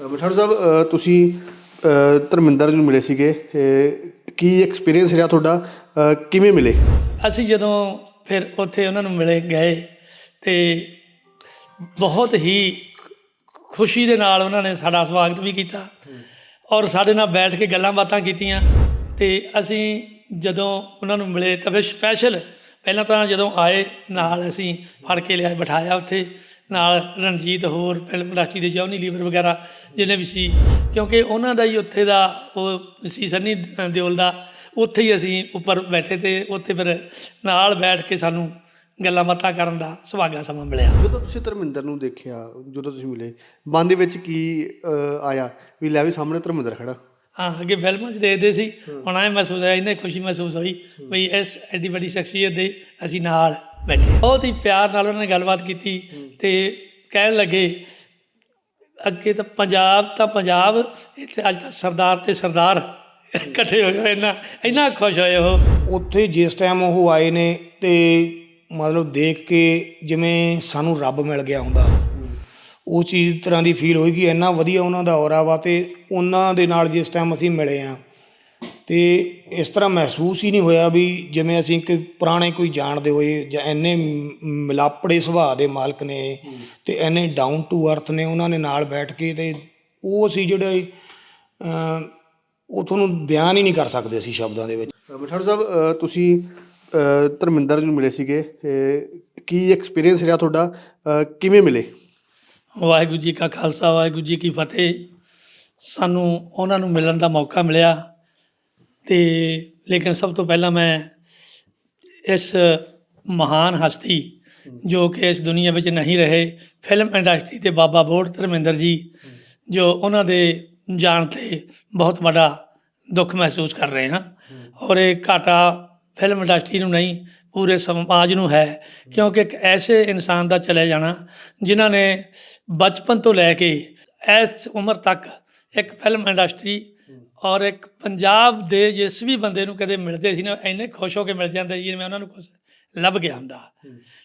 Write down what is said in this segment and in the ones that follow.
ਮਠਾੜ ਸਾਹਿਬ ਤੁਸੀਂ ਧਰਮਿੰਦਰ ਜੀ ਨੂੰ ਮਿਲੇ ਸੀਗੇ ਕੀ ਐਕਸਪੀਰੀਅੰਸ ਰਿਹਾ ਤੁਹਾਡਾ? ਕਿਵੇਂ ਮਿਲੇ? ਅਸੀਂ ਜਦੋਂ ਫਿਰ ਉੱਥੇ ਉਹਨਾਂ ਨੂੰ ਮਿਲੇ, ਗਏ ਤੇ ਬਹੁਤ ਹੀ ਖੁਸ਼ੀ ਦੇ ਨਾਲ ਉਹਨਾਂ ਨੇ ਸਾਡਾ ਸਵਾਗਤ ਵੀ ਕੀਤਾ ਔਰ ਸਾਡੇ ਨਾਲ ਬੈਠ ਕੇ ਗੱਲਾਂ ਬਾਤਾਂ ਕੀਤੀਆਂ ਤੇ ਅਸੀਂ ਜਦੋਂ ਉਹਨਾਂ ਨੂੰ ਮਿਲੇ ਤਾਂ ਫਿਰ ਸਪੈਸ਼ਲ ਪਹਿਲਾਂ ਤਾਂ ਜਦੋਂ ਆਏ, ਨਾਲ ਅਸੀਂ ਫੜ ਕੇ ਲਿਆ, ਬਿਠਾਇਆ ਉੱਥੇ ਨਾਲ ਰਣਜੀਤ ਹੋਰ ਫਿਲਮ ਇੰਡਸਟਰੀ ਦੇ ਜੌਨੀ ਲੀਵਰ ਵਗੈਰਾ ਜਿਹਨੇ ਵੀ ਸੀ। ਕਿਉਂਕਿ ਉਹਨਾਂ ਦਾ ਹੀ ਉੱਥੇ ਦਾ ਉਹ ਸੀ ਸੰਨੀ ਦਿਓਲ ਦਾ। ਉੱਥੇ ਹੀ ਅਸੀਂ ਉੱਪਰ ਬੈਠੇ ਤੇ ਉੱਥੇ ਫਿਰ ਨਾਲ ਬੈਠ ਕੇ ਸਾਨੂੰ ਗੱਲਾਂ ਬਾਤਾਂ ਕਰਨ ਦਾ ਸੁਭਾਗਾ ਸਮਾਂ ਮਿਲਿਆ। ਜਦੋਂ ਤੁਸੀਂ ਧਰਮਿੰਦਰ ਨੂੰ ਦੇਖਿਆ ਜਦੋਂ ਤੁਸੀਂ ਮਿਲੇ ਮਨ ਦੇ ਵਿੱਚ ਕੀ ਆਇਆ ਵੀ ਲੈ ਵੀ ਸਾਹਮਣੇ ਧਰਮਿੰਦਰ ਖੜਾ? ਹਾਂ ਅੱਗੇ ਫਿਲਮਾਂ 'ਚ ਦੇਖਦੇ ਸੀ। ਹੁਣ ਐ ਮਹਿਸੂਸ ਹੋਇਆ ਇਹਨੇ ਖੁਸ਼ੀ ਮਹਿਸੂਸ ਹੋਈ ਵੀ ਇਸ ਐਡੀ ਵੱਡੀ ਸ਼ਖਸੀਅਤ ਦੇ ਅਸੀਂ ਨਾਲ। ਬੈਠੇ। ਬਹੁਤ ਹੀ ਪਿਆਰ ਨਾਲ ਉਹਨਾਂ ਨੇ ਗੱਲਬਾਤ ਕੀਤੀ ਤੇ ਕਹਿਣ ਲੱਗੇ, ਅੱਗੇ ਤਾਂ ਪੰਜਾਬ ਤਾਂ ਪੰਜਾਬ, ਇੱਥੇ ਅੱਜ ਤਾਂ ਸਰਦਾਰ ਤੇ ਸਰਦਾਰ ਇਕੱਠੇ ਹੋਏ ਹੋਏ ਇੰਨਾ ਇੰਨਾ ਖੁਸ਼ ਹੋਏ ਉਹ। ਉੱਥੇ ਜਿਸ ਟਾਈਮ ਉਹ ਆਏ ਨੇ ਤੇ ਮਤਲਬ ਦੇਖ ਕੇ ਜਿਵੇਂ ਸਾਨੂੰ ਰੱਬ ਮਿਲ ਗਿਆ ਹੁੰਦਾ, ਉਹ ਚੀਜ਼ ਤਰ੍ਹਾਂ ਦੀ ਫੀਲ ਹੋਈ ਕਿ ਇੰਨਾ ਵਧੀਆ ਉਹਨਾਂ ਦਾ ਔਰਾ ਵਾ ਤੇ ਉਹਨਾਂ ਦੇ ਨਾਲ ਜਿਸ ਟਾਈਮ ਅਸੀਂ ਮਿਲੇ ਆ ਤੇ ਇਸ ਤਰ੍ਹਾਂ ਮਹਿਸੂਸ ਹੀ ਨਹੀਂ ਹੋਇਆ ਵੀ ਜਿਵੇਂ ਅਸੀਂ ਕਿ ਪੁਰਾਣੇ ਕੋਈ ਜਾਣਦੇ ਹੋਏ ਜਾਂ ਇੰਨੇ ਮ- ਮਿਲਾਪੜੇ ਸੁਭਾਅ ਦੇ ਮਾਲਕ ਨੇ ਤੇ ਇੰਨੇ ਡਾਊਨ ਟੂ ਅਰਥ ਨੇ ਉਹਨਾਂ ਨੇ ਨਾਲ ਬੈਠ ਕੇ ਤੇ ਉਹ ਸੀ ਜਿਹੜੇ ਉਹ ਤੁਹਾਨੂੰ ਬਿਆਨ ਹੀ ਨਹੀਂ ਕਰ ਸਕਦੇ ਅਸੀਂ ਸ਼ਬਦਾਂ ਦੇ ਵਿੱਚ। ਮਠਾੜ ਸਾਹਿਬ ਤੁਸੀਂ ਧਰਮਿੰਦਰ ਜੀ ਨੂੰ ਮਿਲੇ ਸੀਗੇ ਕੀ ਐਕਸਪੀਰੀਅੰਸ ਰਿਹਾ ਤੁਹਾਡਾ? ਕਿਵੇਂ ਮਿਲੇ? ਵਾਹਿਗੁਰੂ ਜੀ ਕਾ ਖਾਲਸਾ ਵਾਹਿਗੁਰੂ ਜੀ ਕੀ ਫਤਿਹ। ਸਾਨੂੰ ਉਹਨਾਂ ਨੂੰ ਮਿਲਣ ਦਾ ਮੌਕਾ ਮਿਲਿਆ। ਤੇ ਲੇਕਿਨ ਸਭ ਤੋਂ ਪਹਿਲਾਂ ਮੈਂ ਇਸ ਮਹਾਨ ਹਸਤੀ ਜੋ ਕਿ ਇਸ ਦੁਨੀਆ ਵਿੱਚ ਨਹੀਂ ਰਹੇ ਫਿਲਮ ਇੰਡਸਟਰੀ ਤੇ ਬਾਬਾ ਬੋੜ ਧਰਮਿੰਦਰ ਜੀ, ਜੋ ਉਹਨਾਂ ਦੇ ਜਾਣ ਤੇ ਬਹੁਤ ਵੱਡਾ ਦੁੱਖ ਮਹਿਸੂਸ ਕਰ ਰਹੇ ਹਾਂ। ਔਰ ਇਹ ਘਾਟਾ ਫਿਲਮ ਇੰਡਸਟਰੀ ਨੂੰ ਨਹੀਂ, ਪੂਰੇ ਸਮਾਜ ਨੂੰ ਹੈ, ਕਿਉਂਕਿ ਇੱਕ ਐਸੇ ਇਨਸਾਨ ਦਾ ਚਲੇ ਜਾਣਾ ਜਿਨ੍ਹਾਂ ਨੇ ਬਚਪਨ ਤੋਂ ਲੈ ਕੇ ਇਸ ਉਮਰ ਤੱਕ ਇੱਕ ਫਿਲਮ ਇੰਡਸਟਰੀ ਔਰ ਇੱਕ ਪੰਜਾਬ ਦੇ ਜਿਸ ਵੀ ਬੰਦੇ ਨੂੰ ਕਦੇ ਮਿਲਦੇ ਸੀ ਨਾ ਇੰਨੇ ਖੁਸ਼ ਹੋ ਕੇ ਮਿਲ ਜਾਂਦੇ ਸੀ ਜਿਵੇਂ ਉਹਨਾਂ ਨੂੰ ਕੁਝ ਲੱਭ ਗਿਆ ਹੁੰਦਾ।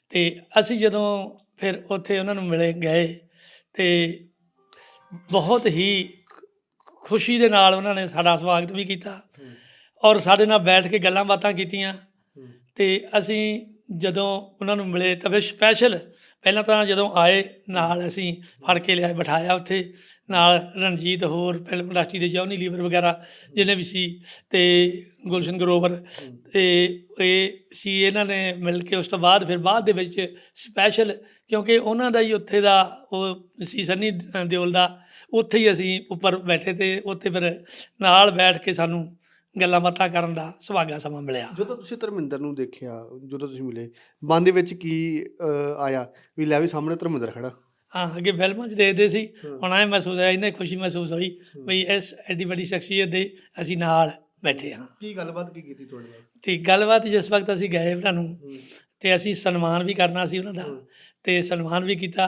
ਤੇ ਅਸੀਂ ਜਦੋਂ ਫਿਰ ਉੱਥੇ ਉਹਨਾਂ ਨੂੰ ਮਿਲੇ ਗਏ ਤੇ ਬਹੁਤ ਹੀ ਖੁਸ਼ੀ ਦੇ ਨਾਲ ਉਹਨਾਂ ਨੇ ਸਾਡਾ ਸਵਾਗਤ ਵੀ ਕੀਤਾ ਔਰ ਸਾਡੇ ਨਾਲ ਬੈਠ ਕੇ ਗੱਲਾਂ ਬਾਤਾਂ ਕੀਤੀਆਂ ਤੇ ਅਸੀਂ ਜਦੋਂ ਉਹਨਾਂ ਨੂੰ ਮਿਲੇ ਤਾਂ ਫਿਰ ਸਪੈਸ਼ਲ ਪਹਿਲਾਂ ਤਾਂ ਜਦੋਂ ਆਏ, ਨਾਲ ਅਸੀਂ ਫੜ ਕੇ ਲਿਆ ਬਿਠਾਇਆ ਉੱਥੇ। ਨਾਲ ਰਣਜੀਤ ਹੋਰ ਫਿਲਮ ਇੰਡਸਟਰੀ ਦੇ ਜੌਨੀ ਲੀਵਰ ਵਗੈਰਾ ਜਿਹਨੇ ਵੀ ਸੀ ਤੇ ਗੁਲਸ਼ਨ ਗਰੋਵਰ ਤੇ ਇਹ ਸੀ, ਇਹਨਾਂ ਨੇ ਮਿਲ ਕੇ ਉਸ ਤੋਂ ਬਾਅਦ ਫਿਰ ਬਾਅਦ ਦੇ ਵਿੱਚ ਸਪੈਸ਼ਲ ਕਿਉਂਕਿ ਉਹਨਾਂ ਦਾ ਹੀ ਉੱਥੇ ਦਾ ਉਹ ਸੀ ਸੰਨੀ ਦਿਓਲ ਦਾ, ਉੱਥੇ ਹੀ ਅਸੀਂ ਉੱਪਰ ਬੈਠੇ ਤੇ ਉੱਥੇ ਫਿਰ ਨਾਲ ਬੈਠ ਕੇ ਸਾਨੂੰ ਗੱਲਾਂ ਬਾਤਾਂ ਕਰਨ ਦਾ ਸੁਭਾਗਾ ਸਮਾਂ ਮਿਲਿਆ। ਜਦੋਂ ਤੁਸੀਂ ਧਰਮਿੰਦਰ ਨੂੰ ਦੇਖਿਆ ਜਦੋਂ ਤੁਸੀਂ ਮਿਲੇ ਮਨ ਦੇ ਵਿੱਚ ਕੀ ਆਇਆ ਵੀ ਲੈ ਵੀ ਸਾਹਮਣੇ ਧਰਮਿੰਦਰ ਖੜਾ? ਹਾਂ ਅੱਗੇ ਫਿਲਮਾਂ 'ਚ ਦੇਖਦੇ ਸੀ ਹੁਣ ਐ ਮਹਿਸੂਸ ਹੋਇਆ ਇਹਨੇ ਖੁਸ਼ੀ ਮਹਿਸੂਸ ਹੋਈ ਵੀ ਇਸ ਐਡੀ ਵੱਡੀ ਸ਼ਖਸੀਅਤ ਦੇ ਅਸੀਂ ਨਾਲ ਬੈਠੇ ਹਾਂ। ਕੀ ਗੱਲਬਾਤ ਕੀ ਕੀਤੀ ਤੁਹਾਡੇ ਨਾਲ? ਤੇ ਗੱਲਬਾਤ ਜਿਸ ਵਕਤ ਅਸੀਂ ਗਏ ਉਹਨਾਂ ਨੂੰ ਤੇ ਅਸੀਂ ਸਨਮਾਨ ਵੀ ਕਰਨਾ ਸੀ ਉਹਨਾਂ ਦਾ ਤੇ ਸਨਮਾਨ ਵੀ ਕੀਤਾ।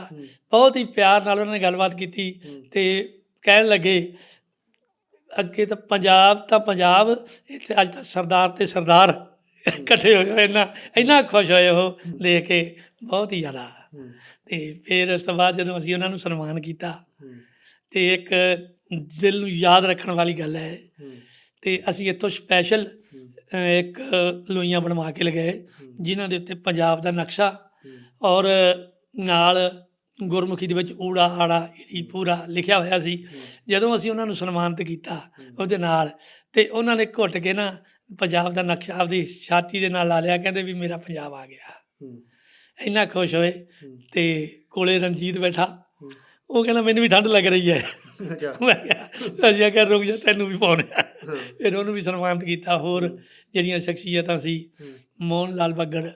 ਬਹੁਤ ਹੀ ਪਿਆਰ ਨਾਲ ਉਹਨਾਂ ਨੇ ਗੱਲਬਾਤ ਕੀਤੀ ਤੇ ਕਹਿਣ ਲੱਗੇ ਅੱਗੇ ਤਾਂ ਪੰਜਾਬ ਤਾਂ ਪੰਜਾਬ ਇੱਥੇ ਅੱਜ ਤਾਂ ਸਰਦਾਰ ਤੇ ਸਰਦਾਰ ਇਕੱਠੇ ਹੋਏ ਹੋਏ ਇੰਨਾ ਇੰਨਾ ਖੁਸ਼ ਹੋਏ ਉਹ ਦੇਖ ਕੇ ਬਹੁਤ ਹੀ ਜ਼ਿਆਦਾ। ਤੇ ਫਿਰ ਉਸ ਤੋਂ ਬਾਅਦ ਜਦੋਂ ਅਸੀਂ ਉਹਨਾਂ ਨੂੰ ਸਨਮਾਨ ਕੀਤਾ ਤੇ ਇੱਕ ਦਿਲ ਨੂੰ ਯਾਦ ਰੱਖਣ ਵਾਲੀ ਗੱਲ ਹੈ। ਤੇ ਅਸੀਂ ਇੱਥੋਂ ਸਪੈਸ਼ਲ ਇੱਕ ਲੋਈਆਂ ਬਣਵਾ ਕੇ ਲਗਾਏ ਜਿਨ੍ਹਾਂ ਦੇ ਉੱਤੇ ਪੰਜਾਬ ਦਾ ਨਕਸ਼ਾ ਔਰ ਨਾਲ ਗੁਰਮੁਖੀ ਦੇ ਵਿੱਚ ਊੜਾ ਆੜਾ ਈੜੀ ਪੂਰਾ ਲਿਖਿਆ ਹੋਇਆ ਸੀ। ਜਦੋਂ ਅਸੀਂ ਉਹਨਾਂ ਨੂੰ ਸਨਮਾਨਿਤ ਕੀਤਾ ਉਹਦੇ ਨਾਲ ਤੇ ਉਹਨਾਂ ਨੇ ਘੁੱਟ ਕੇ ਨਾ ਪੰਜਾਬ ਦਾ ਨਕਸ਼ਾ ਆਪਦੀ ਛਾਤੀ ਦੇ ਨਾਲ ਲਾ ਲਿਆ ਕਹਿੰਦੇ ਵੀ ਮੇਰਾ ਪੰਜਾਬ ਆ ਗਿਆ। ਇੰਨਾ ਖੁਸ਼ ਹੋਏ ਤੇ ਕੋਲੇ ਰਣਜੀਤ ਬੈਠਾ। ਉਹ ਕਹਿੰਦਾ ਮੈਨੂੰ ਵੀ ਠੰਡ ਲੱਗ ਰਹੀ ਹੈ। ਅੱਛਾ। ਮੈਂ ਕਿਹਾ ਅਸੀਂ ਕਿਹਾ ਰੁਕ ਜਾ ਤੈਨੂੰ ਵੀ ਪਾਉਣੇ ਫਿਰ ਉਹਨੂੰ ਵੀ ਸਨਮਾਨਿਤ ਕੀਤਾ। ਹੋਰ ਜਿਹੜੀਆਂ ਸ਼ਖਸੀਅਤਾਂ ਸੀ ਮੋਹਨ ਲਾਲ ਬੱਗੜ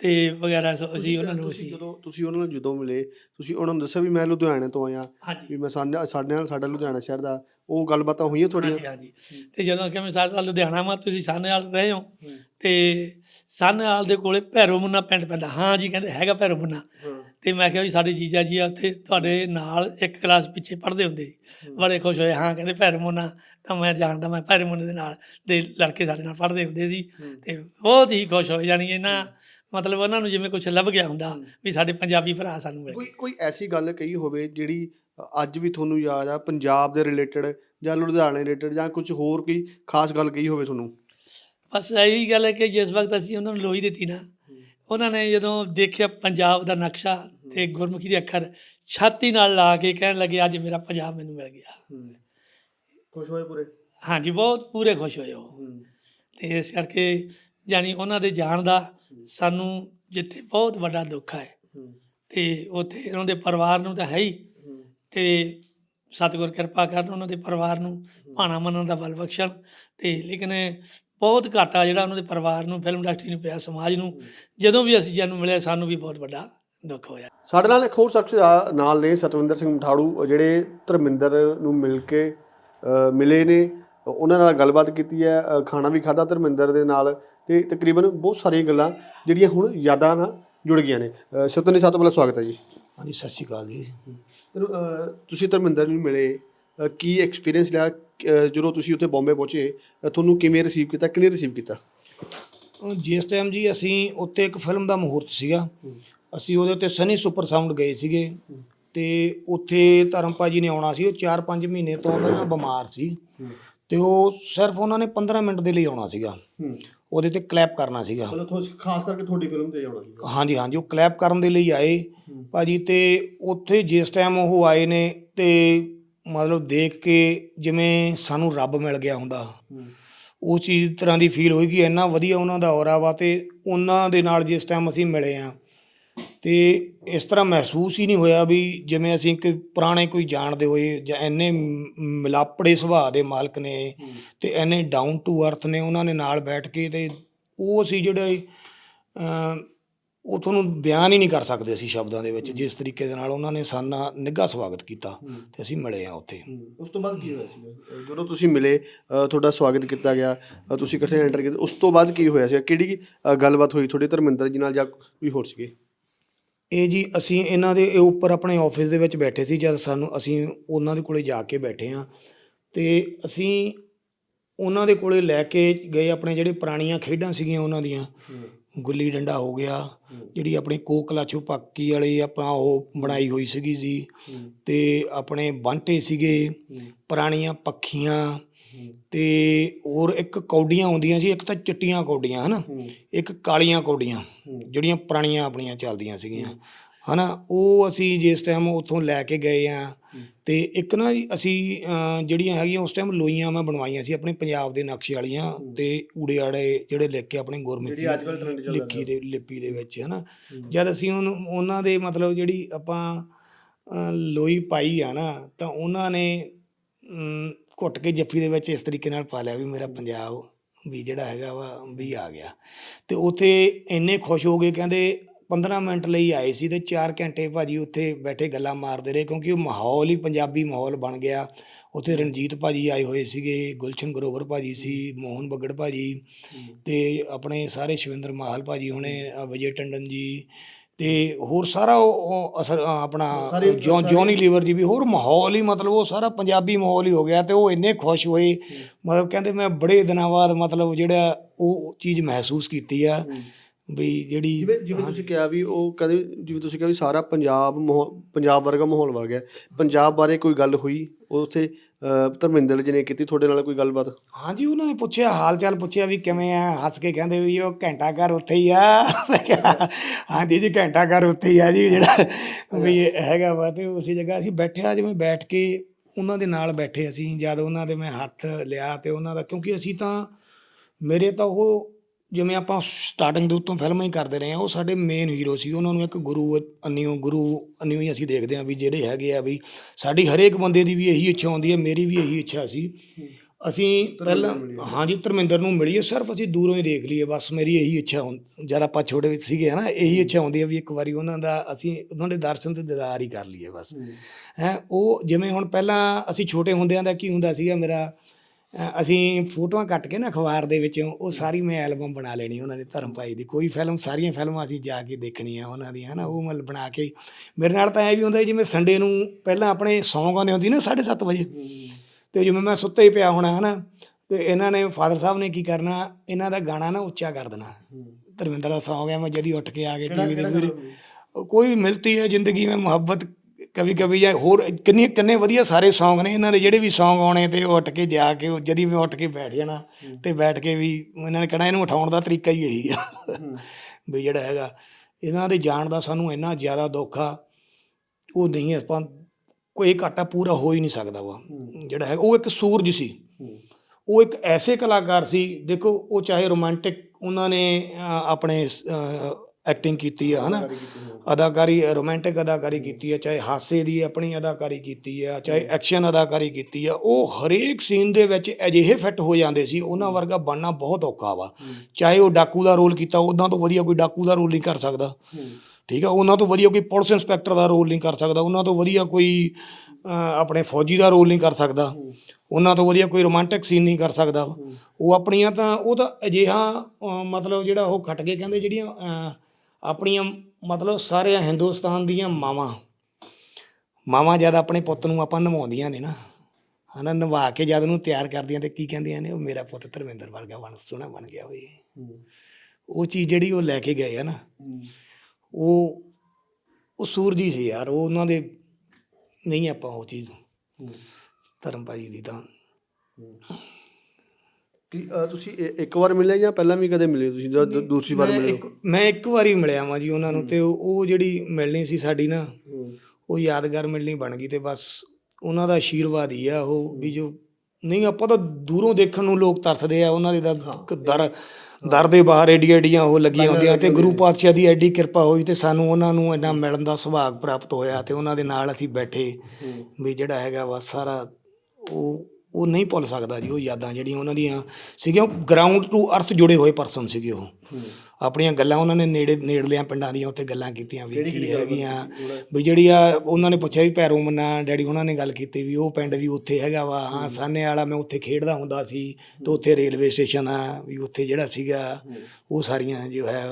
ਤੇ ਵਗੈਰਾ ਸੋ ਅਸੀਂ ਉਹਨਾਂ ਨੂੰ ਤੁਸੀਂ ਅਸੀਂ ਜਦੋਂ ਤੁਸੀਂ ਉਹਨਾਂ ਨੂੰ ਜਦੋਂ ਮਿਲੇ ਤੁਸੀਂ ਉਹਨਾਂ ਨੂੰ ਦੱਸਿਆ ਵੀ ਮੈਂ ਲੁਧਿਆਣੇ ਤੋਂ ਆਇਆ ਹਾਂਜੀ। ਵੀ ਮੈਂ ਸਾਡੇ ਸਾਡੇ ਨਾਲ ਸਾਡਾ ਲੁਧਿਆਣਾ ਸ਼ਹਿਰ ਦਾ ਉਹ ਗੱਲਬਾਤਾਂ ਹੋਈਆਂ ਤੁਹਾਡੀਆਂ? ਹਾਂਜੀ ਹਾਂਜੀ। ਤੇ ਜਦੋਂ ਕਿ ਮੈਂ ਸਾਡਾ ਲੁਧਿਆਣਾ ਮਾ ਤੁਸੀਂ ਸਾਨੇਵਾਲ ਰਹੇ ਹੋ। ਤੇ ਸਾਨੇਵਾਲ ਦੇ ਕੋਲੇ ਭੈਰੋ ਮੁੰਨਾ ਪਿੰਡ ਪੈਂਦਾ। ਹਾਂ ਜੀ ਕਹਿੰਦੇ ਹੈਗਾ ਭੈਰੋ ਮੁੰਨਾ। ਤੇ ਮੈਂ ਕਿਹਾ ਵੀ ਸਾਡੇ ਜੀਜਾ ਜੀ ਆ ਉੱਥੇ ਤੁਹਾਡੇ ਨਾਲ ਇੱਕ ਕਲਾਸ ਪਿੱਛੇ ਪੜ੍ਹਦੇ ਹੁੰਦੇ ਸੀ। ਬੜੇ ਖੁਸ਼ ਹੋਏ ਹਾਂ ਕਹਿੰਦੇ ਭੈਰੋ ਮੁੰਨਾ ਤਾਂ ਮੈਂ ਜਾਣਦਾ ਮੈਂ ਭੈਰੋ ਮੁੰਨੇ ਦੇ ਨਾਲ ਦੇ ਲੜਕੇ ਸਾਡੇ ਨਾਲ ਪੜ੍ਹਦੇ ਹੁੰਦੇ ਸੀ ਤੇ ਬਹੁਤ ਹੀ ਖੁਸ਼ ਹੋਏ ਜਾਣੀ ਇਹਨਾਂ ਮਤਲਬ ਉਹਨਾਂ ਨੂੰ ਜਿਵੇਂ ਕੁਝ ਲੱਭ ਗਿਆ ਹੁੰਦਾ ਵੀ ਸਾਡੇ ਪੰਜਾਬੀ ਭਰਾ ਸਾਨੂੰ ਮਿਲ ਕੋਈ ਗਏ। ਕੋਈ ਐਸੀ ਗੱਲ ਕਹੀ ਹੋਵੇ ਜਿਹੜੀ ਅੱਜ ਵੀ ਤੁਹਾਨੂੰ ਯਾਦ ਆ ਪੰਜਾਬ ਦੇ ਰਿਲੇਟਡ ਜਾਂ ਲੁਧਿਆਣੇ ਰਿਲੇਟਡ ਜਾਂ ਕੁਝ ਹੋਰ ਕੋਈ ਖਾਸ ਗੱਲ ਕਹੀ ਹੋਵੇ ਤੁਹਾਨੂੰ? ਬਸ ਇਹੀ ਗੱਲ ਹੈ ਕਿ ਜਿਸ ਵਕਤ ਅਸੀਂ ਉਹਨਾਂ ਨੂੰ ਲੋਈ ਦਿੱਤੀ ਨਾ ਉਹਨਾਂ ਨੇ ਜਦੋਂ ਦੇਖਿਆ ਪੰਜਾਬ ਦਾ ਨਕਸ਼ਾ ਤੇ ਗੁਰਮੁਖੀ ਦੇ ਅੱਖਰ ਛਾਤੀ ਨਾਲ ਲਾ ਕੇ ਕਹਿਣ ਲੱਗੇ ਅੱਜ ਮੇਰਾ ਪੰਜਾਬ ਮੈਨੂੰ ਮਿਲ ਗਿਆ। ਖੁਸ਼ ਹੋਏ ਪੂਰੇ? ਹਾਂਜੀ ਬਹੁਤ ਪੂਰੇ ਖੁਸ਼ ਹੋਏ ਉਹ। ਤੇ ਇਸ ਕਰਕੇ ਜਾਨੀ ਉਹਨਾਂ ਦੇ ਜਾਣ ਦਾ ਸਾਨੂੰ ਜਿੱਥੇ ਬਹੁਤ ਵੱਡਾ ਦੁੱਖ ਹੈ ਤੇ ਉੱਥੇ ਉਹਨਾਂ ਦੇ ਪਰਿਵਾਰ ਨੂੰ ਤਾਂ ਹੈ ਹੀ। ਤੇ ਸਤਿਗੁਰ ਕਿਰਪਾ ਕਰਨ ਉਹਨਾਂ ਦੇ ਪਰਿਵਾਰ ਨੂੰ ਭਾਣਾ ਮੰਨਣ ਦਾ ਬਲ ਬਖਸ਼ਣ ਤੇ ਲੇਕਿਨ ਬਹੁਤ ਘਾਟਾ ਜਿਹੜਾ ਉਹਨਾਂ ਦੇ ਪਰਿਵਾਰ ਨੂੰ ਫਿਲਮ ਇੰਡਸਟਰੀ ਨੂੰ ਪਿਆ ਸਮਾਜ ਨੂੰ। ਜਦੋਂ ਵੀ ਅਸੀਂ ਜਨਮ ਮਿਲਿਆ ਸਾਨੂੰ ਵੀ ਬਹੁਤ ਵੱਡਾ ਦੁੱਖ ਹੋਇਆ। ਸਾਡੇ ਨਾਲ ਇੱਕ ਹੋਰ ਸ਼ਖਸ ਨਾਲ ਨੇ ਸਤਵਿੰਦਰ ਸਿੰਘ ਮਠਾੜੂ ਜਿਹੜੇ ਧਰਮਿੰਦਰ ਨੂੰ ਮਿਲ ਕੇ ਮਿਲੇ ਨੇ। ਉਹਨਾਂ ਨਾਲ ਗੱਲਬਾਤ ਕੀਤੀ ਹੈ ਖਾਣਾ ਵੀ ਖਾਦਾ ਧਰਮਿੰਦਰ ਦੇ ਨਾਲ ਤੇ ਤਕਰੀਬਨ ਬਹੁਤ ਸਾਰੀਆਂ ਗੱਲਾਂ ਜਿਹੜੀਆਂ ਹੁਣ ਯਾਦਾਂ ਨਾਲ ਜੁੜ ਗਈਆਂ ਨੇ। ਸਤਿੰਦਰ ਜੀ ਸਭ ਤੋਂ ਪਹਿਲਾਂ ਸਵਾਗਤ ਹੈ ਜੀ। ਹਾਂਜੀ ਸਤਿ ਸ਼੍ਰੀ ਅਕਾਲ ਜੀ। ਤੁਸੀਂ ਧਰਮਿੰਦਰ ਨੂੰ ਮਿਲੇ ਕੀ ਐਕਸਪੀਰੀਅੰਸ ਲਿਆ ਅ, ਜਦੋਂ ਤੁਸੀਂ ਉੱਥੇ ਬੰਬੇ ਪਹੁੰਚੇ ਅ, ਤੁਹਾਨੂੰ ਕਿਵੇਂ ਰਿਸੀਵ ਕੀਤਾ ਕਿਹਨੇ ਰਿਸੀਵ ਕੀਤਾ? ਜਿਸ ਟਾਈਮ ਜੀ ਅਸੀਂ ਉੱਤੇ ਇੱਕ ਫਿਲਮ ਦਾ ਮਹੂਰਤ ਸੀਗਾ। ਅਸੀਂ ਉਹਦੇ ਉੱਤੇ ਸਨੀ ਸੁਪਰ ਸਾਊਂਡ ਗਏ ਸੀਗੇ। ਤੇ ਉੱਥੇ ਧਰਮ ਭਾਜੀ ਨੇ ਆਉਣਾ ਸੀ ਉਹ 4-5 ਮਹੀਨੇ ਤੋਂ ਪਹਿਲਾਂ ਬਿਮਾਰ ਸੀ। ਤੇ ਉਹ ਸਿਰਫ ਉਹਨਾਂ ਨੇ 15 ਮਿੰਟ ਦੇ ਲਈ ਆਉਣਾ ਸੀਗਾ। ਉਹਦੇ ਤੇ ਕਲੈਪ ਕਰਨਾ ਸੀਗਾ। ਖਾਸ ਕਰਕੇ ਤੁਹਾਡੀ ਫਿਲਮ ਤੇ ਆਉਣਾ ਸੀ ਹਾਂਜੀ ਹਾਂਜੀ ਉਹ ਕਲੈਪ ਕਰਨ ਦੇ ਲਈ ਆਏ। ਭਾਜੀ ਤੇ ਉੱਥੇ ਜਿਸ ਟਾਈਮ ਉਹ ਆਏ ਨੇ ਤੇ ਮਤਲਬ ਦੇਖ ਕੇ ਜਿਵੇਂ ਸਾਨੂੰ ਰੱਬ ਮਿਲ ਗਿਆ ਹੁੰਦਾ। ਉਹ ਚੀਜ਼ ਤਰ੍ਹਾਂ ਦੀ ਫੀਲ ਹੋਈ ਕਿ ਇੰਨਾ ਵਧੀਆ ਉਹਨਾਂ ਦਾ ਔਰਾ ਵਾ ਤੇ ਉਹਨਾਂ ਦੇ ਨਾਲ ਜਿਸ ਟਾਈਮ ਅਸੀਂ ਮਿਲੇ ਆ ਤੇ ਇਸ ਤਰ੍ਹਾਂ ਮਹਿਸੂਸ ਹੀ ਨਹੀਂ ਹੋਇਆ ਵੀ ਜਿਵੇਂ ਅਸੀਂ ਕਿ ਪੁਰਾਣੇ ਕੋਈ ਜਾਣਦੇ ਹੋਏ ਜਾਂ ਇੰਨੇ ਮਿਲਾਪੜੇ ਸੁਭਾਅ ਦੇ ਮਾਲਕ ਨੇ ਤੇ ਇੰਨੇ ਡਾਊਨ ਟੂ ਅਰਥ ਨੇ ਉਹਨਾਂ ਨੇ ਨਾਲ ਬੈਠ ਕੇ ਤੇ ਉਹ ਸੀ ਜਿਹੜੇ ਉਹ ਤੁਹਾਨੂੰ ਬਿਆਨ ਹੀ ਨਹੀਂ ਕਰ ਸਕਦੇ ਅਸੀਂ ਸ਼ਬਦਾਂ ਦੇ ਵਿੱਚ ਜਿਸ ਤਰੀਕੇ ਦੇ ਨਾਲ ਉਹਨਾਂ ਨੇ ਸਾਨਾ ਨਿੱਘਾ ਸਵਾਗਤ ਕੀਤਾ ਤੇ ਅਸੀਂ ਮਿਲੇ ਆ ਉੱਥੇ। ਉਸ ਤੋਂ ਬਾਅਦ ਕੀ ਹੋਇਆ ਸੀ ਜਦੋਂ ਤੁਸੀਂ ਮਿਲੇ ਤੁਹਾਡਾ ਸਵਾਗਤ ਕੀਤਾ ਗਿਆ ਤੁਸੀਂ ਇਕੱਠੇ ਐਂਟਰ ਕੀਤੇ ਉਸ ਤੋਂ ਬਾਅਦ ਕੀ ਹੋਇਆ ਸੀ ਕਿਹੜੀ ਗੱਲਬਾਤ ਹੋਈ ਤੁਹਾਡੇ ਧਰਮਿੰਦਰ ਜੀ ਨਾਲ ਜਾਂ ਕੋਈ ਹੋਰ ਸੀਗੇ? ਇਹ ਜੀ ਅਸੀਂ ਇਹਨਾਂ ਦੇ ਇਹ ਉੱਪਰ ਆਪਣੇ ਆਫਿਸ ਦੇ ਵਿੱਚ ਬੈਠੇ ਸੀ ਜਦ ਸਾਨੂੰ ਅਸੀਂ ਉਹਨਾਂ ਦੇ ਕੋਲੇ ਜਾ ਕੇ ਬੈਠੇ ਆ ਤੇ ਅਸੀਂ ਉਹਨਾਂ ਦੇ ਕੋਲੇ ਲੈ ਕੇ ਗਏ ਆਪਣੇ ਜਿਹੜੇ ਪੁਰਾਣੀਆਂ ਖੇਡਾਂ ਸੀਗੀਆਂ ਉਹਨਾਂ ਦੀਆਂ। ਗੁੱਲੀ ਡੰਡਾ ਹੋ ਗਿਆ ਜਿਹੜੀ ਆਪਣੀ ਕੋਕਲਾ ਛੁਪਾਕੀ ਵਾਲੀ ਆਪਣਾ ਉਹ ਬਣਾਈ ਹੋਈ ਸੀਗੀ ਜੀ। ਤੇ ਆਪਣੇ ਬਾਂਟੇ ਸੀਗੇ ਪੁਰਾਣੀਆਂ ਪੱਖੀਆਂ ਤੇ ਹੋਰ ਇੱਕ ਕੌਡੀਆਂ ਹੁੰਦੀਆਂ ਸੀ ਇੱਕ ਤਾਂ ਚਿੱਟੀਆਂ ਕੌਡੀਆਂ ਹਨਾ। ਇੱਕ ਕਾਲੀਆਂ ਕੌਡੀਆਂ ਜਿਹੜੀਆਂ ਪੁਰਾਣੀਆਂ ਆਪਣੀਆਂ ਚੱਲਦੀਆਂ ਸੀਗੀਆਂ। ਹਨਾ ਉਹ ਅਸੀਂ ਜਿਸ ਟਾਈਮ ਉੱਥੋਂ ਲੈ ਕੇ ਗਏ ਆ ਤੇ ਇੱਕ ਨਾ ਜੀ ਅਸੀਂ ਅਹ, ਜਿਹੜੀਆਂ ਹੈਗੀਆਂ ਉਸ ਟਾਈਮ ਲੋਈਆਂ ਮੈਂ ਬਣਵਾਈਆਂ ਸੀ ਆਪਣੇ ਪੰਜਾਬ ਦੇ ਨਕਸ਼ੇ ਵਾਲੀਆਂ ਤੇ ਊੜੇ ਆੜੇ ਜਿਹੜੇ ਲਿਖ ਕੇ ਆਪਣੇ ਗੁਰਮੁਖੀ ਜਿਹੜੀ ਅੱਜ ਕੱਲ੍ਹ trend ਚੱਲਦਾ ਲਿਖੀ ਦੇ ਲਿਪੀ ਦੇ ਵਿੱਚ ਹਨਾ। ਜਦ ਅਸੀਂ ਉਹਨੂੰ ਉਹਨਾਂ ਦੇ ਮਤਲਬ ਜਿਹੜੀ ਆਪਾਂ ਅਹ, ਲੋਈ ਪਾਈ ਆ ਨਾ ਤਾਂ ਉਹਨਾਂ ਨੇ ਅਮ, ਘੁੱਟ ਕੇ ਜੱਫੀ ਦੇ ਵਿੱਚ ਇਸ ਤਰੀਕੇ ਨਾਲ ਪਾ ਲਿਆ ਵੀ ਮੇਰਾ ਪੰਜਾਬ ਵੀ ਜਿਹੜਾ ਹੈਗਾ ਵਾ ਵੀ ਆ ਗਿਆ। ਤੇ ਉੱਥੇ ਇੰਨੇ ਖੁਸ਼ ਹੋ ਗਏ ਕਹਿੰਦੇ 15 ਮਿੰਟ ਲਈ ਆਏ ਸੀ ਤੇ 4 ਘੰਟੇ ਭਾਜੀ ਉੱਥੇ ਬੈਠੇ ਗੱਲਾਂ ਮਾਰਦੇ ਰਹੇ ਕਿਉਂਕਿ ਉਹ ਮਾਹੌਲ ਹੀ ਪੰਜਾਬੀ ਮਾਹੌਲ ਬਣ ਗਿਆ। ਉੱਥੇ ਰਣਜੀਤ ਭਾਜੀ ਆਏ ਹੋਏ ਸੀਗੇ ਗੁਲਸ਼ਨ ਗਰੋਵਰ ਭਾਜੀ ਸੀ ਮੋਹਨ ਬੱਗੜ ਭਾਜੀ ਤੇ ਆਪਣੇ ਸਾਰੇ ਸ਼ਿਵਿੰਦਰ ਮਾਹਲ ਭਾਜੀ ਹੁਣੇ ਵਿਜੇ ਟੰਡਨ ਜੀ ਤੇ ਹੋਰ ਸਾਰਾ ਉਹ ਅਸਰ ਆਪਣਾ ਜੋ ਜੋਨੀ ਲੀਵਰ ਜੀ ਵੀ ਹੋਰ ਮਾਹੌਲ ਹੀ ਮਤਲਬ ਉਹ ਸਾਰਾ ਪੰਜਾਬੀ ਮਾਹੌਲ ਹੀ ਹੋ ਗਿਆ ਤੇ ਉਹ ਇੰਨੇ ਖੁਸ਼ ਹੋਏ। ਮਤਲਬ ਕਹਿੰਦੇ ਮੈਂ ਬੜੇ ਦਿਨਾਂ ਬਾਅਦ ਮਤਲਬ ਜਿਹੜਾ ਉਹ ਚੀਜ਼ ਮਹਿਸੂਸ ਕੀਤੀ ਆ। ਵੀ ਜਿਹੜੀ ਜਿਵੇਂ ਜਿਵੇਂ ਤੁਸੀਂ ਕਿਹਾ ਵੀ ਉਹ ਕਦੇ ਜਿਵੇਂ ਤੁਸੀਂ ਕਿਹਾ ਵੀ ਸਾਰਾ ਪੰਜਾਬ ਮਾਹੌ- ਪੰਜਾਬ ਵਰਗਾ ਮਾਹੌਲ ਵਰ ਗਿਆ। ਪੰਜਾਬ ਬਾਰੇ ਕੋਈ ਗੱਲ ਹੋਈ? ਉੱਥੇ ਧਰਮਿੰਦਰ ਜੀ ਨੇ ਕੀਤੀ ਤੁਹਾਡੇ ਨਾਲ ਕੋਈ ਗੱਲਬਾਤ? ਹਾਂਜੀ ਉਹਨਾਂ ਨੇ ਪੁੱਛਿਆ ਹਾਲ ਚਾਲ ਪੁੱਛਿਆ ਵੀ ਕਿਵੇਂ ਆ? ਹੱਸ ਕੇ ਕਹਿੰਦੇ ਵੀ ਉਹ ਘੰਟਾ ਘਰ ਉੱਥੇ ਹੀ ਆ। ਮੈਂ ਕਿਹਾ, ਹਾਂਜੀ ਜੀ ਘੰਟਾ ਘਰ ਉੱਥੇ ਹੀ ਆ ਜੀ ਜਿਹੜਾ ਵੀ ਹੈਗਾ ਵਾ ਤੇ ਉਸੇ ਜਗ੍ਹਾ ਅਸੀਂ ਬੈਠੇ ਆ ਜਿਵੇਂ ਬੈਠ ਕੇ ਉਹਨਾਂ ਦੇ ਨਾਲ ਬੈਠੇ ਅਸੀਂ। ਜਦ ਉਹਨਾਂ ਦੇ ਮੈਂ ਹੱਥ ਲਿਆ ਤੇ ਉਹਨਾਂ ਦਾ ਕਿਉਂਕਿ ਅਸੀਂ ਤਾਂ ਮੇਰੇ ਤਾਂ ਉਹ ਜਿਵੇਂ ਆਪਾਂ ਸਟਾਰਟਿੰਗ ਦੇ ਉੱਤੋਂ ਫਿਲਮਾਂ ਹੀ ਕਰਦੇ ਰਹੇ ਆ ਉਹ ਸਾਡੇ ਮੇਨ ਹੀਰੋ ਸੀ। ਉਹਨਾਂ ਨੂੰ ਇੱਕ ਗੁਰੂ ਅੰਨਿਓ ਗੁਰੂ ਅੰਨਿਓ ਹੀ ਅਸੀਂ ਦੇਖਦੇ ਆ ਵੀ ਜਿਹੜੇ ਹੈਗੇ ਆ ਵੀ ਸਾਡੀ ਹਰੇਕ ਬੰਦੇ ਦੀ ਵੀ ਇਹੀ ਇੱਛਾ ਹੁੰਦੀ ਹੈ ਮੇਰੀ ਵੀ ਇਹੀ ਇੱਛਾ ਸੀ। ਅਸੀਂ ਪਹਿਲਾਂ ਹਾਂਜੀ ਧਰਮਿੰਦਰ ਨੂੰ ਮਿਲੀਏ ਸਿਰਫ ਅਸੀਂ ਦੂਰੋਂ ਹੀ ਦੇਖ ਲਈਏ ਬਸ ਮੇਰੀ ਇਹੀ ਇੱਛਾ ਹੁੰ ਜਦ ਆਪਾਂ ਛੋਟੇ ਵਿੱਚ ਸੀਗੇ ਹਨਾ ਇਹੀ ਇੱਛਾ ਹੁੰਦੀ ਹੈ ਵੀ ਇੱਕ ਵਾਰੀ ਉਹਨਾਂ ਦਾ ਅਸੀਂ ਉਹਨਾਂ ਦੇ ਦਰਸ਼ਨ ਤੇ ਦੀਦਾਰ ਹੀ ਕਰ ਲਈਏ ਬਸ। ਹੈ ਉਹ ਜਿਵੇਂ ਹੁਣ ਪਹਿਲਾਂ ਅਸੀਂ ਛੋਟੇ ਹੁੰਦਿਆਂ ਦਾ ਕੀ ਹੁੰਦਾ ਸੀਗਾ ਮੇਰਾ ਅਸੀਂ ਫੋਟੋਆਂ ਕੱਟ ਕੇ ਨਾ ਅਖਬਾਰ ਦੇ ਵਿੱਚੋਂ ਉਹ ਸਾਰੀ ਮੈਂ ਐਲਬਮ ਬਣਾ ਲੈਣੀ ਉਹਨਾਂ ਨੇ ਧਰਮ ਭਾਈ ਦੀ। ਕੋਈ ਫਿਲਮ ਸਾਰੀਆਂ ਫਿਲਮਾਂ ਅਸੀਂ ਜਾ ਕੇ ਦੇਖਣੀਆਂ ਉਹਨਾਂ ਦੀਆਂ ਹਨਾ ਉਹ ਮਤਲਬ ਬਣਾ ਕੇ। ਮੇਰੇ ਨਾਲ ਤਾਂ ਐ ਵੀ ਹੁੰਦਾ ਜਿਵੇਂ ਸੰਡੇ ਨੂੰ ਪਹਿਲਾਂ ਆਪਣੇ Song ਆਉਂਦੇ ਹੁੰਦੀ ਨਾ 7:30 ਵਜੇ। ਤੇ ਜਿਵੇਂ ਮੈਂ ਸੁੱਤਾ ਹੀ ਪਿਆ ਹੋਣਾ ਹਨਾ ਤੇ ਇਹਨਾਂ ਨੇ ਫਾਦਰ ਸਾਹਿਬ ਨੇ ਕੀ ਕਰਨਾ ਇਹਨਾਂ ਦਾ ਗਾਣਾ ਨਾ ਉੱਚਾ ਕਰ ਦੇਣਾ। ਧਰਮਿੰਦਰ ਦਾ Song ਹੈ ਮੈਂ ਜਦੀ ਉੱਠ ਕੇ ਆ ਕੇ ਟੀਵੀ ਦੇ ਕੋਈ ਵੀ ਮਿਲਤੀ ਹੈ ਜ਼ਿੰਦਗੀ ਮੇਂ ਮੁਹੱਬਤ ਕਵੀ ਕਵੀ ਜਾਂ ਹੋਰ ਕਿੰਨੇ ਕਿੰਨੇ ਵਧੀਆ ਸਾਰੇ Song ਨੇ ਇਹਨਾਂ ਦੇ ਜਿਹੜੇ ਵੀ Song ਆਉਣੇ ਤੇ ਉਹ ਉੱਠ ਕੇ ਜਾ ਕੇ ਉਹ ਜਦੀ ਵੀ ਉੱਠ ਕੇ ਬੈਠ ਜਾਣਾ ਤੇ ਬੈਠ ਕੇ ਵੀ ਇਹਨਾਂ ਨੇ ਕਹਿਣਾ ਇਹਨੂੰ ਉਠਾਉਣ ਦਾ ਤਰੀਕਾ ਹੀ ਇਹੀ ਆ। ਵੀ ਜਿਹੜਾ ਹੈਗਾ ਇਹਨਾਂ ਦੇ ਜਾਣ ਦਾ ਸਾਨੂੰ ਇੰਨਾ ਜ਼ਿਆਦਾ ਦੁੱਖ ਆ ਉਹ ਨਹੀਂ ਆਪਾਂ ਕੋਈ ਘਾਟਾ ਪੂਰਾ ਹੋ ਹੀ ਨਹੀਂ ਸਕਦਾ ਵਾ। ਜਿਹੜਾ ਹੈ ਉਹ ਇੱਕ ਸੂਰਜ ਸੀ। ਉਹ ਇੱਕ ਐਸੇ ਕਲਾਕਾਰ ਸੀ ਦੇਖੋ ਉਹ ਚਾਹੇ ਰੋਮਾਂਟਿਕ ਉਹਨਾਂ ਨੇ ਆਪਣੇ ਐਕਟਿੰਗ ਕੀਤੀ ਆ ਹਨਾ? ਅਦਾਕਾਰੀ ਰੋਮਾਂਟਿਕ ਅਦਾਕਾਰੀ ਕੀਤੀ ਹੈ ਚਾਹੇ ਹਾਸੇ ਦੀ ਆਪਣੀ ਅਦਾਕਾਰੀ ਕੀਤੀ ਹੈ। ਚਾਹੇ ਐਕਸ਼ਨ ਅਦਾਕਾਰੀ ਕੀਤੀ ਹੈ ਉਹ ਹਰੇਕ ਸੀਨ ਦੇ ਵਿੱਚ ਅਜਿਹੇ ਫਿੱਟ ਹੋ ਜਾਂਦੇ ਸੀ ਉਹਨਾਂ ਵਰਗਾ ਬਣਨਾ ਬਹੁਤ ਔਖਾ ਵਾ। ਚਾਹੇ ਉਹ ਡਾਕੂ ਦਾ ਰੋਲ ਕੀਤਾ ਉਹਨਾਂ ਤੋਂ ਵਧੀਆ ਕੋਈ ਡਾਕੂ ਦਾ ਰੋਲ ਨਹੀਂ ਕਰ ਸਕਦਾ। ਠੀਕ ਆ ਉਹਨਾਂ ਤੋਂ ਵਧੀਆ ਕੋਈ ਪੁਲਿਸ ਇੰਸਪੈਕਟਰ ਦਾ ਰੋਲ ਨਹੀਂ ਕਰ ਸਕਦਾ ਉਹਨਾਂ ਤੋਂ ਵਧੀਆ ਕੋਈ ਆਪਣੇ ਫੌਜੀ ਦਾ ਰੋਲ ਨਹੀਂ ਕਰ ਸਕਦਾ। ਉਹਨਾਂ ਤੋਂ ਵਧੀਆ ਕੋਈ ਰੋਮਾਂਟਿਕ ਸੀਨ ਨਹੀਂ ਕਰ ਸਕਦਾ। ਉਹ ਆਪਣੀਆਂ ਤਾਂ ਉਹ ਤਾਂ ਅਜਿਹਾ ਮਤਲਬ ਜਿਹੜਾ ਉਹ ਖੱਟ ਕੇ ਕਹਿੰਦੇ ਜਿਹੜੀਆਂ ਆਪਣੀਆਂ ਮਤਲਬ ਸਾਰੇ ਹਿੰਦੁਸਤਾਨ ਦੀਆਂ ਮਾਵਾਂ। ਮਾਵਾਂ ਜਦ ਆਪਣੇ ਪੁੱਤ ਨੂੰ ਆਪਾਂ ਨਵਾਉਂਦੀਆਂ ਨੇ ਨਾ ਹਨਾ ਨਵਾ ਕੇ ਜਦ ਉਹਨੂੰ ਤਿਆਰ ਕਰਦੀਆਂ ਤੇ ਕੀ ਕਹਿੰਦੀਆਂ ਨੇ ਉਹ ਮੇਰਾ ਪੁੱਤ ਧਰਮਿੰਦਰ ਵਰਗਾ ਬਣ ਸੋਹਣਾ ਬਣ ਗਿਆ ਹੋਏ ਉਹ ਚੀਜ਼ ਜਿਹੜੀ ਉਹ ਲੈ ਕੇ ਗਏ ਆ ਨਾ ਉਹ ਉਹ ਸੂਰਜੀ ਸੀ ਯਾਰ ਉਹ ਉਹਨਾਂ ਦੇ ਨਹੀਂ ਆਪਾਂ ਉਹ ਚੀਜ਼ ਧਰਮ ਭਾਜੀ ਦੀ ਤਾਂ। ਕੀ ਤੁਸੀਂ ਇ- ਇੱਕ ਵਾਰ ਮਿਲੇ ਜਾਂ ਪਹਿਲਾਂ ਵੀ ਕਦੇ ਮਿਲੇ ਤੁਸੀਂ? ਜਾਂ ਦੂ- ਦੂਸਰੀ ਵਾਰ ਮੈਂ ਮਿਲੇ ਇੱਕ ਮੈਂ ਇੱਕ ਵਾਰੀ ਮਿਲਿਆ ਵਾਂ ਜੀ ਉਹਨਾਂ ਨੂੰ ਤੇ ਉਹ ਉਹ ਜਿਹੜੀ ਮਿਲਣੀ ਸੀ ਸਾਡੀ ਨਾ ਹੋ। ਉਹ ਯਾਦਗਾਰ ਮਿਲਣੀ ਬਣ ਗਈ ਤੇ ਬਸ ਉਹਨਾਂ ਦਾ ਆਸ਼ੀਰਵਾਦ ਹੀ ਆ ਉਹ ਵੀ ਜੋ ਨਹੀਂ ਆਪਾਂ ਤਾਂ ਦੂਰੋਂ ਦੇਖਣ ਨੂੰ ਲੋਕ ਤਰਸਦੇ ਆ ਉਹਨਾਂ ਦੇ ਤਾਂ ਦਰ ਦਰ ਦੇ ਬਾਹਰ ਏਡੀ ਏਡੀਆਂ ਉਹ ਲੱਗੀਆਂ ਹੁੰਦੀਆਂ ਤੇ ਗੁਰੂ ਪਾਤਸ਼ਾਹ ਦੀ ਐਡੀ ਕਿਰਪਾ ਹੋਈ ਤੇ ਸਾਨੂੰ ਉਹਨਾਂ ਨੂੰ ਇੰਨਾ ਮਿਲਣ ਦਾ ਸੁਭਾਗ ਪ੍ਰਾਪਤ ਹੋਇਆ ਤੇ ਉਹਨਾਂ ਦੇ ਨਾਲ ਅਸੀਂ ਬੈਠੇ ਵੀ ਜਿਹੜਾ ਹੈਗਾ ਵਾ ਸਾਰਾ ਉਹ ਉਹ ਨਹੀਂ ਭੁੱਲ ਸਕਦਾ ਜੀ ਉਹ ਯਾਦਾਂ ਜਿਹੜੀਆਂ ਉਹਨਾਂ ਦੀਆਂ ਸੀਗੀਆਂ ਗਰਾਊਂਡ ਟੂ ਅਰਥ ਜੁੜੇ ਹੋਏ ਪਰਸਨ ਸੀਗੇ ਉਹ। ਆਪਣੀਆਂ ਗੱਲਾਂ ਉਹਨਾਂ ਨੇ ਨੇੜੇ ਨੇੜਲਿਆਂ ਪਿੰਡਾਂ ਦੀਆਂ ਉੱਥੇ ਗੱਲਾਂ ਕੀਤੀਆਂ ਵੀ ਕੀ ਹੈਗੀਆਂ ਵੀ ਜਿਹੜੀ ਆ ਉਹਨਾਂ ਨੇ ਪੁੱਛਿਆ ਵੀ ਭੈਰੋ ਮੰਨਾ ਡੈਡੀ ਉਹਨਾਂ ਨੇ ਗੱਲ ਕੀਤੀ ਵੀ ਉਹ ਪਿੰਡ ਵੀ ਉੱਥੇ ਹੈਗਾ ਵਾ ਹਾਂ ਸਾਨੇ ਵਾਲਾ ਮੈਂ ਉੱਥੇ ਖੇਡਦਾ ਹੁੰਦਾ ਸੀ ਤੇ ਉੱਥੇ ਰੇਲਵੇ ਸਟੇਸ਼ਨ ਆ ਵੀ ਉੱਥੇ ਜਿਹੜਾ ਸੀਗਾ ਉਹ ਸਾਰੀਆਂ ਜੋ ਹੈ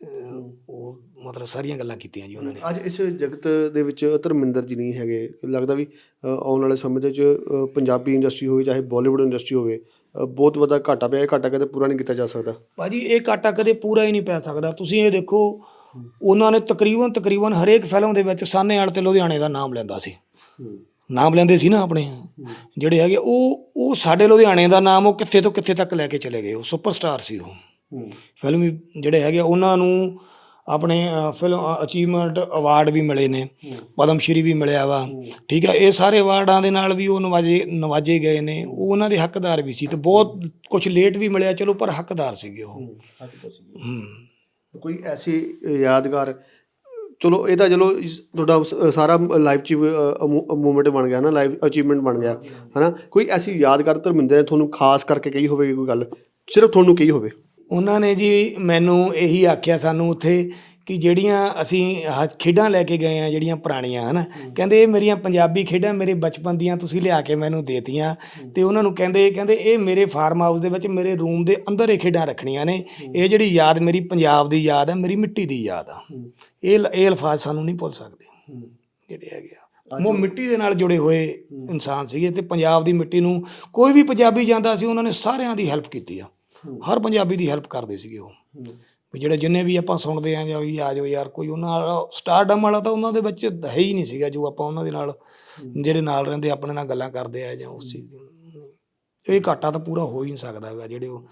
ਉਹ, ਮਤਲਬ ਸਾਰੀਆਂ ਗੱਲਾਂ ਕੀਤੀਆਂ ਜੀ ਉਹਨਾਂ ਨੇ। ਅੱਜ ਇਸ ਜਗਤ ਦੇ ਵਿੱਚ ਧਰਮਿੰਦਰ ਜੀ ਨਹੀਂ ਹੈਗੇ। ਲੱਗਦਾ ਵੀ ਆਉਣ ਵਾਲੇ ਸਮੇਂ ਦੇ ਵਿੱਚ ਪੰਜਾਬੀ ਇੰਡਸਟਰੀ ਹੋਵੇ ਚਾਹੇ ਬਾਲੀਵੁੱਡ ਇੰਡਸਟਰੀ ਹੋਵੇ ਬਹੁਤ ਵੱਡਾ ਘਾਟਾ ਪਿਆ। ਇਹ ਘਾਟਾ ਕਦੇ ਪੂਰਾ ਨਹੀਂ ਕੀਤਾ ਜਾ ਸਕਦਾ। ਭਾਜੀ ਇਹ ਘਾਟਾ ਕਦੇ ਪੂਰਾ ਹੀ ਨਹੀਂ ਪੈ ਸਕਦਾ। ਤੁਸੀਂ ਇਹ ਦੇਖੋ ਉਹਨਾਂ ਨੇ ਤਕਰੀਬਨ ਤਕਰੀਬਨ ਹਰੇਕ ਫਿਲਮ ਦੇ ਵਿੱਚ ਸਾਹਨੇਵਾਲ ਤੇ ਲੁਧਿਆਣੇ ਦਾ ਨਾਮ ਲੈਂਦਾ ਸੀ। ਨਾਮ ਲੈਂਦੇ ਸੀ ਨਾ ਆਪਣੇ। ਜਿਹੜੇ ਹੈਗੇ ਉਹ ਉਹ ਸਾਡੇ ਲੁਧਿਆਣੇ ਦਾ ਨਾਮ ਉਹ ਕਿੱਥੇ ਤੋਂ ਕਿੱਥੇ ਤੱਕ ਲੈ ਕੇ ਚਲੇ ਗਏ। ਉਹ ਸੁਪਰਸਟਾਰ ਸੀ ਉਹ। ਫਿਲਮੀ ਜਿਹੜੇ ਹੈਗੇ ਉਹਨਾਂ ਨੂੰ ਆਪਣੇ ਫਿਲਮ ਅਚੀਵਮੈਂਟ ਅਵਾਰਡ ਵੀ ਮਿਲੇ ਨੇ। ਪਦਮ ਸ਼੍ਰੀ ਵੀ ਮਿਲਿਆ ਵਾ। ਠੀਕ ਹੈ ਇਹ ਸਾਰੇ ਅਵਾਰਡਾਂ ਦੇ ਨਾਲ ਵੀ ਉਹ ਨਵਾਜੇ ਨਵਾਜੇ ਗਏ ਨੇ। ਉਹ ਉਹਨਾਂ ਦੇ ਹੱਕਦਾਰ ਵੀ ਸੀ ਤੇ ਬਹੁਤ ਕੁਝ ਲੇਟ ਵੀ ਮਿਲਿਆ ਚਲੋ ਪਰ ਹੱਕਦਾਰ ਸੀਗੇ ਉਹ। ਕੋਈ ਐਸੀ ਯਾਦਗਾਰ ਚਲੋ ਇਹ ਤਾਂ ਚਲੋ ਤੁਹਾਡਾ ਸਾਰਾ ਲਾਈਫ ਚ ਮੂਮੈਂਟ ਬਣ ਗਿਆ ਨਾ ਲਾਈਫ ਅਚੀਵਮੈਂਟ ਬਣ ਗਿਆ। ਹਨਾ? ਕੋਈ ਐਸੀ ਯਾਦਗਾਰ ਧਰਮਿੰਦਰ ਨੇ ਤੁਹਾਨੂੰ ਖਾਸ ਕਰਕੇ ਕਹੀ ਹੋਵੇ ਕੋਈ ਗੱਲ? ਸਿਰਫ ਤੁਹਾਨੂੰ ਕਹੀ ਹੋਵੇ। ਉਹਨਾਂ ਨੇ ਜੀ ਮੈਨੂੰ ਇਹੀ ਆਖਿਆ ਸਾਨੂੰ ਉੱਥੇ ਕਿ ਜਿਹੜੀਆਂ ਅਸੀਂ ਆਹ ਖੇਡਾਂ ਲੈ ਕੇ ਗਏ ਆ ਜਿਹੜੀਆਂ ਪੁਰਾਣੀਆਂ ਹਨ। ਕਹਿੰਦੇ ਇਹ ਮੇਰੀਆਂ ਪੰਜਾਬੀ ਖੇਡਾਂ ਮੇਰੇ ਬਚਪਨ ਦੀਆਂ ਤੁਸੀਂ ਲਿਆ ਕੇ ਮੈਨੂੰ ਦੇਤੀਆਂ। ਤੇ ਉਹਨਾਂ ਨੂੰ ਕਹਿੰਦੇ ਕਹਿੰਦੇ ਇਹ ਮੇਰੇ ਫਾਰਮ ਹਾਊਸ ਦੇ ਵਿੱਚ ਮੇਰੇ ਰੂਮ ਦੇ ਅੰਦਰ ਇਹ ਖੇਡਾਂ ਰੱਖਣੀਆਂ ਨੇ। ਇਹ ਜਿਹੜੀ ਯਾਦ ਮੇਰੀ ਪੰਜਾਬ ਦੀ ਯਾਦ ਹੈ ਮੇਰੀ ਮਿੱਟੀ ਦੀ ਯਾਦ ਆ। ਇਹ ਇਹ ਅਲਫਾਜ਼ ਸਾਨੂੰ ਨਹੀਂ ਭੁੱਲ ਸਕਦੇ। ਜਿਹੜੇ ਹੈਗੇ ਆ। ਉਹ ਮਿੱਟੀ ਦੇ ਨਾਲ ਜੁੜੇ ਹੋਏ ਇਨਸਾਨ ਸੀਗੇ ਤੇ ਪੰਜਾਬ ਦੀ ਮਿੱਟੀ ਨੂੰ ਕੋਈ ਵੀ ਪੰਜਾਬੀ ਜਾਂਦਾ ਸੀ ਉਹਨਾਂ ਨੇ ਸਾਰਿਆਂ ਦੀ ਹੈਲਪ ਕੀਤੀ ਆ। ਹਰ ਪੰਜਾਬੀ ਦੀ ਹੈਲਪ ਕਰਦੇ ਸੀਗੇ ਉਹ। ਵੀ ਜਿਹੜੇ ਜਿੰਨੇ ਵੀ ਆਪਾਂ ਸੁਣਦੇ ਆਂ ਜਾਂ ਵੀ ਆ ਜਾਓ ਯਾਰ ਕੋਈ ਉਹਨਾਂ ਵਾਲਾ ਸਟਾਰਡਮ ਵਾਲਾ ਤਾਂ ਉਹਨਾਂ ਦੇ ਵਿੱਚ ਹੈ ਹੀ ਨਹੀਂ ਸੀਗਾ ਜੋ ਆਪਾਂ ਉਹਨਾਂ ਦੇ ਨਾਲ ਜਿਹੜੇ ਨਾਲ ਰਹਿੰਦੇ ਆਪਣੇ ਨਾਲ ਗੱਲਾਂ ਕਰਦੇ ਆ ਜਾਂ ਉਸ ਚੀਜ਼ ਦੀ। ਇਹ ਘਾਟਾ ਤਾਂ ਪੂਰਾ ਹੋ ਹੀ ਨਹੀਂ ਸਕਦਾ ਹੈਗਾ ਜਿਹੜੇ ਉਹ